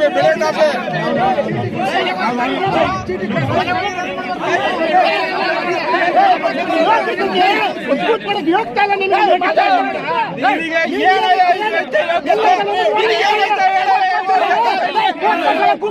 ಟಾಪೆ ಬೆಳೆ ಟಾಪೆ ನಿನಗೆ ಏನಯ್ಯ ಇವತ್ತು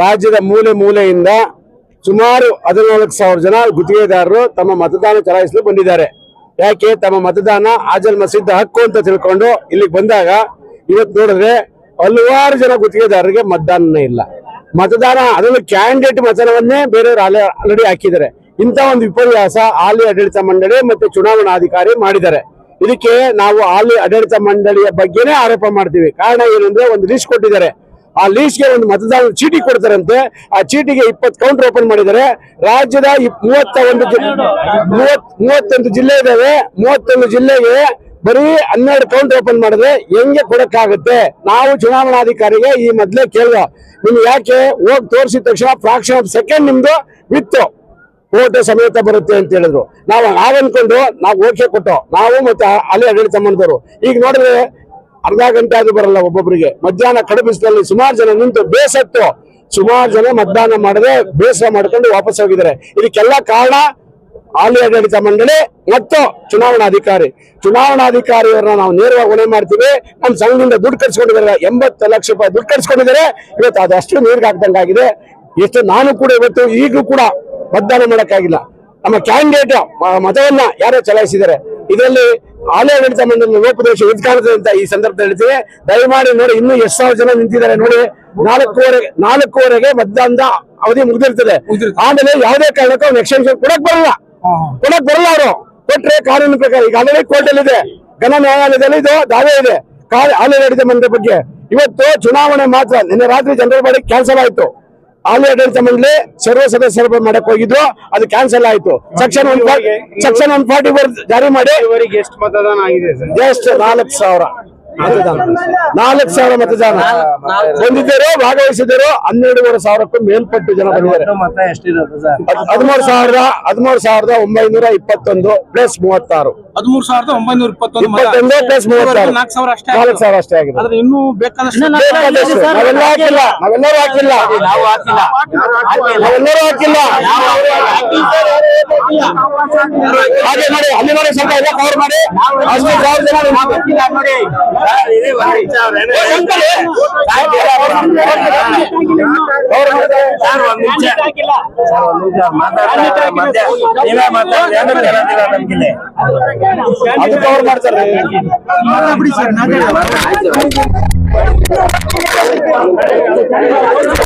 ರಾಜ್ಯದ ಮೂಲೆ ಮೂಲೆಯಿಂದ ಸುಮಾರು ಹದಿನಾಲ್ಕು ಸಾವಿರ ಜನ ಗುತ್ತಿಗೆದಾರರು ತಮ್ಮ ಮತದಾನ ಚಲಾಯಿಸಲು ಬಂದಿದ್ದಾರೆ. ಯಾಕೆ? ತಮ್ಮ ಮತದಾನ ಆಜಲ್ ಮಸೀದ್ ಹಕ್ಕು ಅಂತ ತಿಳ್ಕೊಂಡು ಇಲ್ಲಿಗೆ ಬಂದಾಗ ಇವತ್ತು ನೋಡಿದ್ರೆ ಹಲವಾರು ಜನ ಗುತ್ತಿಗೆದಾರರಿಗೆ ಮತದಾನ ಇಲ್ಲ. ಮತದಾನ ಅದರಲ್ಲೂ ಕ್ಯಾಂಡಿಡೇಟ್ ಮತದಾನವನ್ನೇ ಬೇರೆಯವರು ಆಲ್ರೆಡಿ ಹಾಕಿದ್ದಾರೆ. ಇಂಥ ಒಂದು ವಿಪರ್ಯಾಸ ಹಾಲಿ ಆಡಳಿತ ಮಂಡಳಿ ಮತ್ತು ಚುನಾವಣಾಧಿಕಾರಿ ಮಾಡಿದ್ದಾರೆ. ಇದಕ್ಕೆ ನಾವು ಹಾಲಿ ಆಡಳಿತ ಮಂಡಳಿಯ ಬಗ್ಗೆನೇ ಆರೋಪ ಮಾಡ್ತೀವಿ. ಕಾರಣ ಏನಂದ್ರೆ ಒಂದು ಲೀಸ್ಟ್ ಕೊಟ್ಟಿದ್ದಾರೆ. ಆ ಲೀಸ್ಟ್ಗೆ ಒಂದು ಮತದಾನ ಚೀಟಿ ಕೊಡ್ತಾರಂತೆ. ಆ ಚೀಟಿಗೆ ಇಪ್ಪತ್ತು ಕೌಂಟರ್ ಓಪನ್ ಮಾಡಿದ್ದಾರೆ. ರಾಜ್ಯದ ಮೂವತ್ತ ಒಂದು ಮೂವತ್ತೊಂದು ಜಿಲ್ಲೆ ಇದಾವೆ. ಮೂವತ್ತೊಂದು ಜಿಲ್ಲೆಗೆ ಬರೀ ಹನ್ನೆರಡು ಕೌಂಟರ್ ಓಪನ್ ಮಾಡಿದ್ರೆ ಹೆಂಗೆ ಕೊಡಕ್ಕಾಗುತ್ತೆ? ನಾವು ಚುನಾವಣಾಧಿಕಾರಿಗೆ ಈ ಮೊದಲೇ ಕೇಳಿದ. ನಿಮ್ಗೆ ಯಾಕೆ ಹೋಗಿ ತೋರಿಸಿದ ತಕ್ಷಣ ಫ್ರಾಕ್ಷನ್ ಆಫ್ ಸೆಕೆಂಡ್ ನಿಮ್ದು ವಿತ್ತು. ಫೋಟೋ ಸಮೇತ ಬರುತ್ತೆ ಅಂತ ಹೇಳಿದ್ರು. ನಾವು ನಾವ್ ಅನ್ಕೊಂಡು ನಾವು ಓಕೆ ಕೊಟ್ಟು, ನಾವು ಮತ್ತೆ ಅಲ್ಲಿ ಆಡಳಿತ ಮಾಡಿದವರು. ಈಗ ನೋಡಿದ್ರೆ ಅರ್ಧ ಗಂಟೆ ಆದ್ರೂ ಬರಲ್ಲ ಒಬ್ಬೊಬ್ಬರಿಗೆ ಮಧ್ಯಾಹ್ನ ಕಡುಬಿಸಿದಲ್ಲಿ ಸುಮಾರು ಜನ ನಿಂತು ಬೇಸತ್ತು. ಸುಮಾರು ಜನ ಮತದಾನ ಮಾಡದೆ ಬೇಸರ ಮಾಡ್ಕೊಂಡು ವಾಪಸ್ ಹೋಗಿದ್ದಾರೆ. ಇದಕ್ಕೆಲ್ಲ ಕಾರಣ ಹಾಲಿ ಆಡಳಿತ ಮಂಡಳಿ ಮತ್ತು ಚುನಾವಣಾಧಿಕಾರಿ. ಚುನಾವಣಾಧಿಕಾರಿಯವರನ್ನ ನಾವು ನೇರವಾಗಿ ಹೊಣೆ ಮಾಡ್ತೀವಿ. ನಮ್ಮ ಸಂಘದಿಂದ ದುಡ್ಡು ಕಟ್ಸ್ಕೊಂಡಿದ್ದಾರೆ. ಎಂಬತ್ತು ಲಕ್ಷ ರೂಪಾಯಿ ದುಡ್ಡು ಕಟ್ಸ್ಕೊಂಡಿದ್ದಾರೆ. ಇವತ್ತು ಅದಷ್ಟು ನೀರ್ಗೆ ಹಾಕ್ದಂಗಾಗಿದೆ ಎಷ್ಟು ನಾನು ಕೂಡ ಇವತ್ತು ಈಗಲೂ ಕೂಡ ಮತದಾನ ಮಾಡೋಕ್ಕಾಗಿಲ್ಲ. ನಮ್ಮ ಕ್ಯಾಂಡಿಡೇಟ್ ಮತವನ್ನ ಯಾರೋ ಚಲಾಯಿಸಿದ್ದಾರೆ. ಇದರಲ್ಲಿ ಆಡಳಿತ ಮಂಡಳಿ ಲೋಪದೋಷ ಎದ್ದು ಅಂತ ಈ ಸಂದರ್ಭದಲ್ಲಿ ಹೇಳ್ತೀವಿ ದಯಮಾಡಿ ನೋಡಿ ಇನ್ನೂ ಎಷ್ಟು ಸಾವಿರ ಜನ ನಿಂತಿದ್ದಾರೆ ನೋಡಿ. ನಾಲ್ಕೂವರೆಗೆ ನಾಲ್ಕೂವರೆಗೆ ಮತದಾನದ ಅವಧಿ ಮುಗಿದಿರ್ತದೆ. ಆಮೇಲೆ ಯಾವುದೇ ಕಾರಣಕ್ಕೂ ಅವ್ನು ಎಕ್ಸ್ಟೆನ್ಷನ್ ಕೊಡಕ್ ಬರಲ್ಲ. ಕೊಡಕ್ ಬರಲ್ಲ ಅವರು. ಕೊಟ್ಟರೆ ಕಾನೂನು ಪ್ರಕಾರ ಈಗ ಆಲ್ರೆಡಿ ಕೋರ್ಟ್ ಅಲ್ಲಿ ಇದೆ. ಘನ ನ್ಯಾಯಾಲಯದಲ್ಲಿ ಇದು ದಾವೆ ಇದೆ. ಆಡಳಿತ ಮಂಡಳಿ ಬಗ್ಗೆ ಇವತ್ತು ಚುನಾವಣೆ ಮಾತ್ರ. ನಿನ್ನೆ ರಾತ್ರಿ ಜನರ ಬಾಡಿ ಕ್ಯಾನ್ಸಲ್ ಆಯ್ತು. ಹಾಲಿ ಆಡಳಿತ ಮಂಡಳಿ ಸರ್ವ ಸದಸ್ಯರ ಮಾಡಕ್ ಹೋಗಿದ್ರು. ಅದು ಕ್ಯಾನ್ಸಲ್ ಆಯ್ತು. Section one section one forty four ಜಾರಿ ಮಾಡಿ ಎಷ್ಟು ಮತದಾನ ಆಗಿದೆ ಜಸ್ಟ್ ನಾಲ್ಕು ಸಾವಿರ. ನಾಲ್ಕು ಸಾವಿರ ಮತದಾನ. ಬಂದಿದ್ದರು ಭಾಗವಹಿಸಿದರು ಹನ್ನೆರಡೂವರೆ ಸಾವಿರಕ್ಕೂ ಮೇಲ್ಪಟ್ಟು ಜನ ಬಂದಿದ್ದಾರೆ. ಹದಿಮೂರು ಸಾವಿರದ ಹದಿಮೂರು ಸಾವಿರದ ಒಂಬೈನೂರ ಇಪ್ಪತ್ತೊಂದು ಪ್ಲಸ್ ಮೂವತ್ತಾರು. ಹದಿಮೂರು ಸಾವಿರದ ಒಂಬೈನೂರ ಇಪ್ಪತ್ತೊಂದು ಪ್ಲಸ್ ಮೂವತ್ತಾರು. ನಾಲ್ಕು ಸಾವಿರ ಅಷ್ಟೇ ನಾಲ್ಕು ಸಾವಿರ ಅಷ್ಟೇ ಆಗಿದೆ. ಇನ್ನೂ ಬೇಕಾದಷ್ಟು ಬೇಕಾದಷ್ಟು. ನಾವೆಲ್ಲ ಹಾಕಿಲ್ಲ. ನಾವೆಲ್ಲರೂ ಹಾಕಿಲ್ಲ. ನಾವು ಹಾಕಿಲ್ಲ. ನಾವೆಲ್ಲರೂ ಹಾಕಿಲ್ಲ. ಹಾಗೆ ಮಾಡಿ, ಸ್ವಲ್ಪ ಎಲ್ಲ ಕವರ್ ಮಾಡಿ. ಅಷ್ಟು ಜನ ನೋಡಿ ಸರ್ ಸರ್ ನೀವೇ ಮಾತಾಡಿ ನಮ್ಗಿಲ್ಲಿ ಕವರ್ ಮಾಡ್ತಾರೆ ಆಯ್ತು